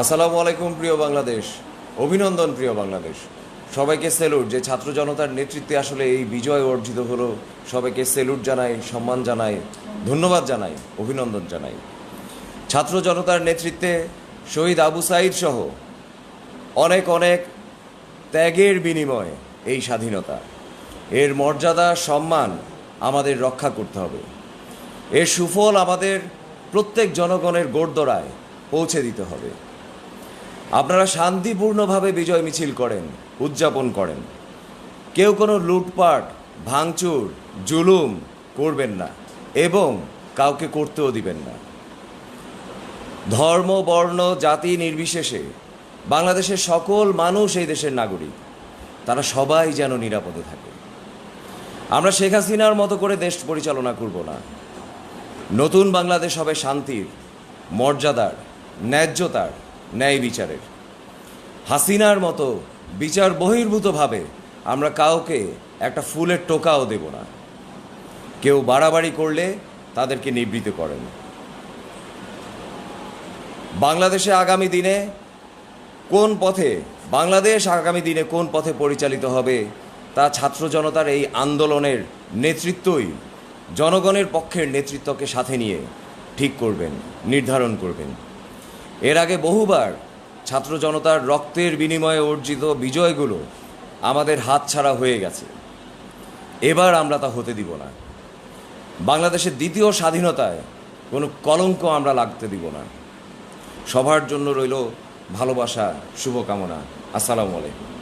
আসসালামু আলাইকুম, প্রিয় বাংলাদেশ। অভিনন্দন, প্রিয় বাংলাদেশ। সবাইকে সেলুট। যে ছাত্র জনতার নেতৃত্বে আসলে এই বিজয় অর্জিত হলো, সবাইকে সেলুট জানাই, সম্মান জানাই, ধন্যবাদ জানাই, অভিনন্দন জানাই। ছাত্র জনতার নেতৃত্বে শহীদ আবু সাইদ সহ অনেক অনেক ত্যাগের বিনিময়ে এই স্বাধীনতা। এর মর্যাদা, সম্মান আমাদের রক্ষা করতে হবে। এর সুফল আমাদের প্রত্যেক জনগণের গোড়দোড়ায় পৌঁছে দিতে হবে। আপনারা শান্তিপূর্ণভাবে বিজয় মিছিল করেন, উদযাপন করেন। কেউ কোনো লুটপাট, ভাঙচুর, জুলুম করবেন না এবং কাউকে করতেও দিবেন না। ধর্ম, বর্ণ, জাতি নির্বিশেষে বাংলাদেশের সকল মানুষ এই দেশের নাগরিক। তারা সবাই যেন নিরাপদে থাকে। আমরা শেখ হাসিনার মতো করে দেশ পরিচালনা করব না। নতুন বাংলাদেশ হবে শান্তির, মর্যাদার, ন্যায্যতার ন্যায় বিচারের। হাসিনার মতো বিচার বহির্ভূতভাবে আমরা কাউকে একটা ফুলের টোকাও দেব না। কেউ বাড়াবাড়ি করলে তাদেরকে নিবৃত্ত করেন। বাংলাদেশে আগামী দিনে কোন পথে, বাংলাদেশ আগামী দিনে কোন পথে পরিচালিত হবে, তা ছাত্র জনতার এই আন্দোলনের নেতৃত্বই জনগণের পক্ষের নেতৃত্বকে সাথে নিয়ে ঠিক করবেন, নির্ধারণ করবেন। এর আগে বহুবার ছাত্র জনতার রক্তের বিনিময়ে অর্জিত বিজয়গুলো আমাদের হাতছাড়া হয়ে গেছে। এবার আমরা তা হতে দিব না। বাংলাদেশের দ্বিতীয় স্বাধীনতায় কোনো কলঙ্ক আমরা লাগতে দিব না। সবার জন্য রইল ভালোবাসা, শুভকামনা। আসসালামু আলাইকুম।